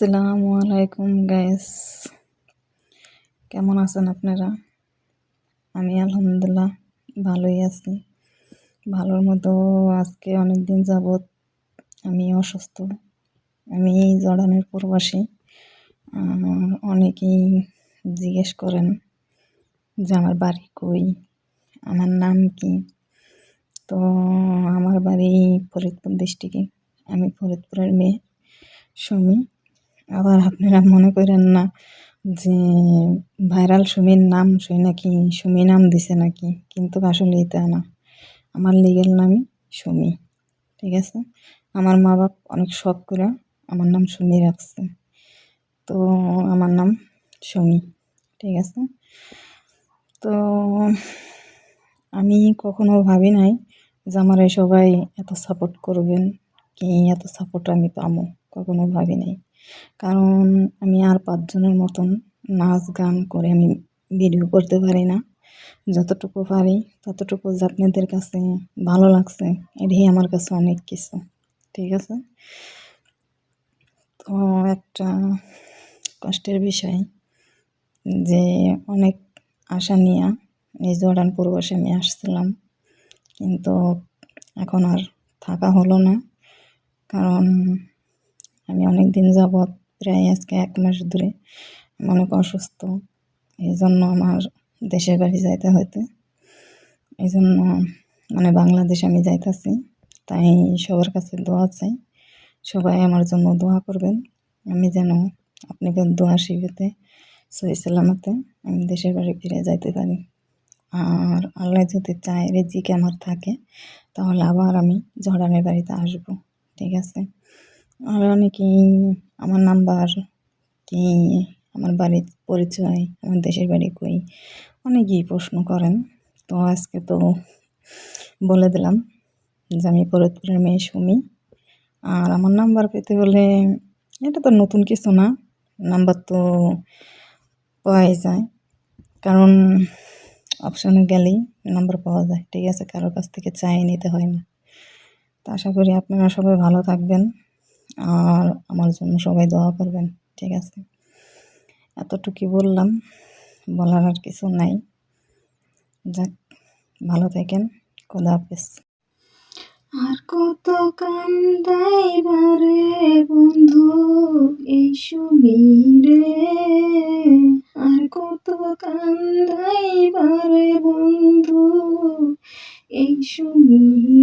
আসসালামু আলাইকুম গাইস কেমন আছেন আপনারা? আমি আলহামদুলিল্লাহ ভালোই আছি। ভালোর মতো আজকে অনেক দিন যাবৎ আমি অসুস্থ। আমি জর্ডানের প্রবাসী। অনেকেই জিজ্ঞেস করেন যে, আমার বাড়ি কই? আমার নাম কি? তো আমার বাড়ি ফরিদপুর ডিস্ট্রিক্টে আমি ফরিদপুরের মেয়ে, সুমি। আবার আপনারা মনে করেন না যে ভাইরাল সুমির নাম শুই নাকি সুমি নাম দিছে নাকি? কিন্তু আসলে এটা না। আমার লিগেল নামই সুমি, ঠিক আছে? আমার মা বাপ অনেক শখ করে আমার নাম সুমি রাখছে। তো আমার নাম সুমি, ঠিক আছে? তো আমি কখনো ভাবি নাই যে আমার সবাই এত সাপোর্ট করবেন, কি এত সাপোর্ট আমি পাবো। কখনো ভাবি নাই। কারণ আমি আর পাঁচজনের মতন নাচ গান করে আমি ভিডিও করতে পারি না। যতটুকু পারি, ততটুকু যে আপনাদের কাছে ভালো লাগছে, এটাই আমার কাছে অনেক কিছু। ঠিক আছে? তো একটা কষ্টের বিষয় যে অনেক আশা নিয়ে এই জর্ডান পূর্বাসে আমি আসছিলাম। কিন্তু এখন আর থাকা হলো না। কারণ আমি অনেক দিন যাবৎ প্রায় আজকে এক মাস ধরে অনেক অসুস্থ। এই জন্য আমার দেশের বাড়ি যাইতে হইতে। এই জন্য মানে বাংলাদেশ আমি যাইতেছি। তাই সবার কাছে দোয়া চাই। সবাই আমার জন্য দোয়া করবেন। আমি যেন আপনাকে দোয়া শিবেতে সহি সালামতে আমি দেশের বাড়ি ফিরে যাইতে পারি। আর আল্লাহ যদি চায়, রেজিকে আমার থাকে, তাহলে আবার আমি ঝড়ানের বাড়িতে আসব। ঠিক আছে? আর অনেকেই আমার নাম্বার কি আমার বাড়ির পরিচয়, আমার দেশের বাড়ি কই, অনেকেই প্রশ্ন করেন। তো আজকে তো বলে দিলাম যে আমি ফরিদপুরের মেয়ে সুমি। আর আমার নাম্বার পেতে হলে এটা তো নতুন কিছু না, নাম্বার তো পাওয়াই যায়। কারণ অপশানে গেলেই নাম্বার পাওয়া যায়, ঠিক আছে? কারোর কাছ থেকে চাই নিতে হয় না। তো আশা করি আপনারা সবাই ভালো থাকবেন। আর আমার জন্য সবাই দোয়া করবেন, ঠিক আছে? এতটুকুই বললাম, বলার আর কিছু নাই। যাক, ভালো থাকেন, খোদা হাফেজ। আর কত কান্দাইবারে বন্ধু এই সুমিরে আর কত কান্দাইবারে বন্ধু এই সুমিরে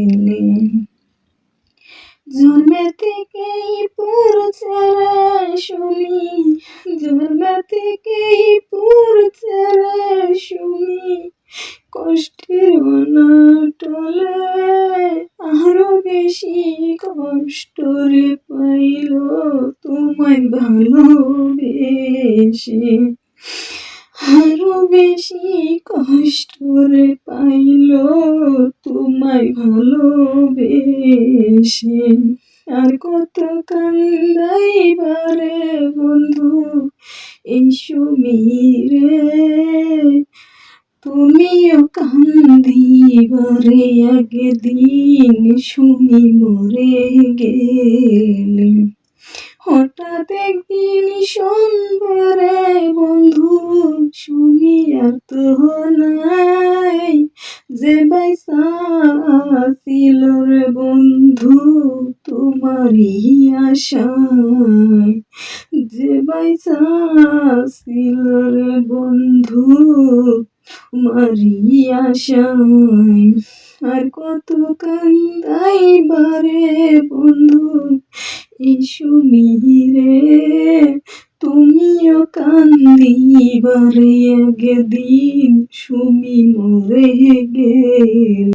গেলে জন্মে থেকেই পড়ছে সুমি জন্মে থেকেই পড়ছে সুমি, কষ্টের অনাটলে আরও বেশি কষ্ট রে পাইল তোমায় ভালোবেসে। আরও বেশি কষ্ট রে পাইল তোমায় ভালোবেসে। আর কত কান্দাই কান্দাইবারে বন্ধু এই সুমিরে তুমিও কান্দিবারে একদিন সুমি মরে গেলে। হঠাৎ একদিন সন্ধ্যারে বন্ধু তোমারই আশায় যে বাইসা ছিল রে বন্ধু তোমারই আশায় আর কত কান্দাইবারে বন্ধু এই সুমিরে তুমিও কান্দি কান্দিবারে একদিন, সুমি মরে গেল।